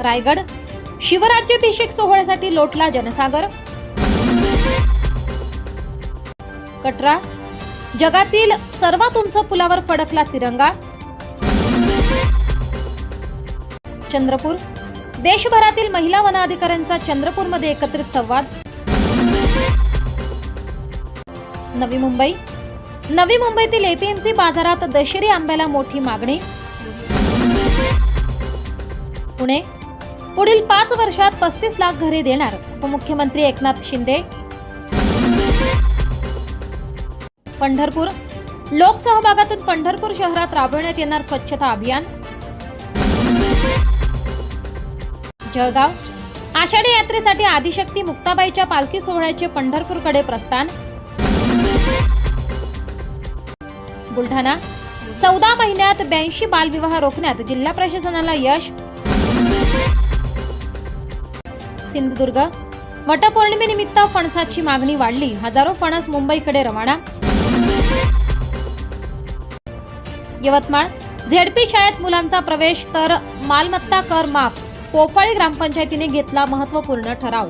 रायगड. शिवराज्याभिषेक सोहळ्यासाठी लोटला जनसागर. कटरा. जगातील सर्वात उंच पुलावर फडकला तिरंगा. चंद्रपूर. देशभरातील महिला वन अधिकाऱ्यांचा चंद्रपूरमध्ये एकत्रित संवाद. नवी मुंबई. नवी मुंबईतील एपीएमसी बाजारात दशेरी आंब्याला मोठी मागणी. पुणे. पुढील पाच वर्षात पस्तीस लाख घरे देणार उपमुख्यमंत्री एकनाथ शिंदे. पंढरपूर लोकसहभागातून पंढरपूर शहरात राबवण्यात येणार स्वच्छता अभियान. जळगाव आषाढी यात्रेसाठी आदिशक्ती मुक्ताबाईच्या पालखी सोहळ्याचे पंढरपूरकडे प्रस्थान. बुलढाणा चौदा महिन्यात ब्याऐंशी बालविवाह रोखण्यात जिल्हा प्रशासनाला यश सिंधुदुर्ग. वटपौर्णिमेनिमित्त फणसाची मागणी वाढली. हजारो फणस मुंबईकडे रवाना. यवतमाळ. झेडपी शाळेत मुलांचा प्रवेश तर मालमत्ता कर माफ. पोफाळी ग्रामपंचायतीने घेतला महत्त्वपूर्ण ठराव.